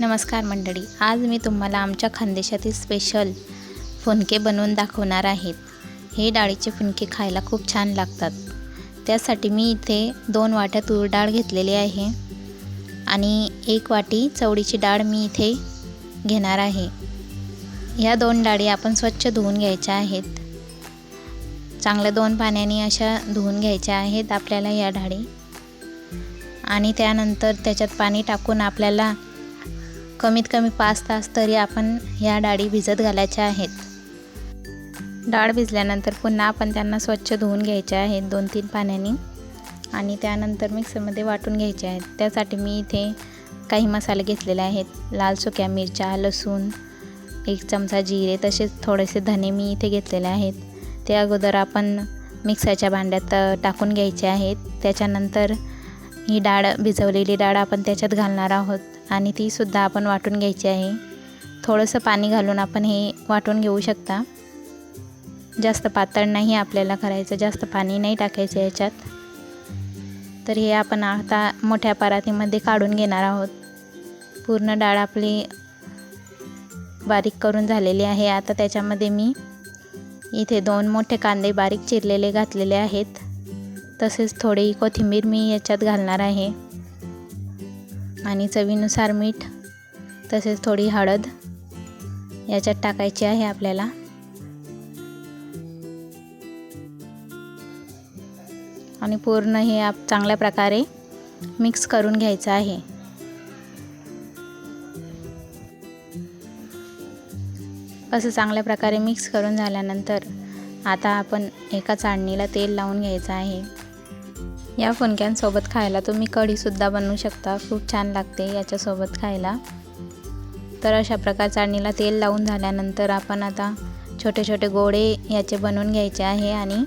नमस्कार मंडळी आज मी तुम्हाला आमच्या खानदेशातील स्पेशल फुनके बनवून दाखवणार आहेत. हे डाळीचे फुनके खायला खूप छान लागतात. त्यासाठी मी इथे दोन वाट्या तूर डाळ घेतलेली आहे आणि एक वाटी चवळीची डाळ मी इथे घेणार आहे. ह्या दोन डाळी आपण स्वच्छ धुवून घ्यायच्या आहेत. चांगल्या दोन पाण्याने अशा धुवून घ्यायच्या आहेत आपल्याला या डाळी. आणि त्यानंतर त्याच्यात पाणी टाकून आपल्याला कमीत कमी पाच तास तरी आपण ह्या डाळी भिजत घालायच्या आहेत. डाळ भिजल्यानंतर पुन्हा आपण त्यांना स्वच्छ धुवून घ्यायच्या आहेत दोन तीन पाण्याने आणि त्यानंतर मिक्सरमध्ये वाटून घ्यायचे आहेत. त्यासाठी मी इथे काही मसाले घेतलेले आहेत. लाल सुक्या मिरच्या लसूण एक चमचा जिरे तसेच थोडेसे धने मी इथे घेतलेले आहेत. ते अगोदर आपण मिक्सरच्या भांड्यात टाकून घ्यायचे आहेत. त्याच्यानंतर ही डाळ भिजवलेली डाळ आपण त्याच्यात घालणार आहोत. आणि तीसुद्धा आपण वाटून घ्यायची आहे. थोडंसं पाणी घालून आपण हे वाटून घेऊ शकता. जास्त पातळ नाही आपल्याला करायचं जास्त पाणी नाही टाकायचं याच्यात. तर हे आपण आता मोठ्या परातीमध्ये काढून घेणार आहोत. पूर्ण डाळ आपली बारीक करून झालेली आहे. आता त्याच्यामध्ये मी इथे दोन मोठे कांदे बारीक चिरलेले घातलेले आहेत. तसेच थोडी कोथिंबीर मी याच्यात घालणार आहे. आणि चवीनुसार मीठ तसेच थोडी हळद याच्यात टाकायची आहे आपल्याला. आणि पूर्ण हे आप चांगल्या प्रकारे मिक्स करून घ्यायचं आहे. असं चांगल्या प्रकारे मिक्स करून झाल्यानंतर आता आपण एका चाळणीला तेल लावून घ्यायचं आहे. या फुनक्यांसोबत खायला तुम्ही कढीसुद्धा बनवू शकता. खूप छान लागते याच्यासोबत खायला. तर अशा प्रकार चाळणीला तेल लावून झाल्यानंतर आपण आता छोटे छोटे गोळे याचे बनवून घ्यायचे आहे आणि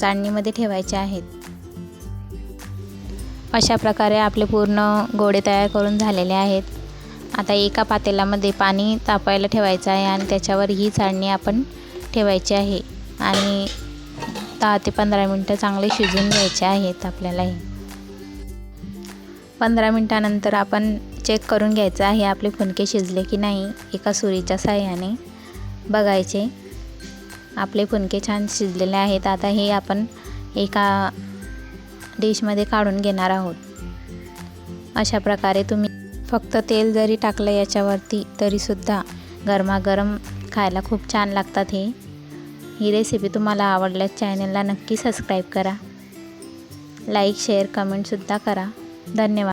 चाळणीमध्ये ठेवायचे आहेत. अशा प्रकारे आपले पूर्ण गोळे तयार करून झालेले आहेत. आता एका पातेल्यामध्ये पाणी तापायला ठेवायचं आहे आणि त्याच्यावर ही चाळणी आपण ठेवायची आहे. आणि दहा ते पंधरा मिनटं चांगले शिजून घ्यायचे आहेत आपल्याला हे पंधरा मिनटानंतर आपण चेक करून घ्यायचं आहे आपले फुनके शिजले की नाही एका सुरीच्या साह्याने बघायचे. आपले फुनके छान शिजलेले आहेत. आता हे आपण एका डिशमध्ये काढून घेणार आहोत. अशा प्रकारे तुम्ही फक्त तेल जरी टाकलं याच्यावरती तरीसुद्धा गरमागरम खायला खूप छान लागतात हे. ही रेसिपी तुम्हाला आवडल्यास चॅनलला नक्की सबस्क्राईब करा. लाईक शेअर कमेंटसुद्धा करा. धन्यवाद.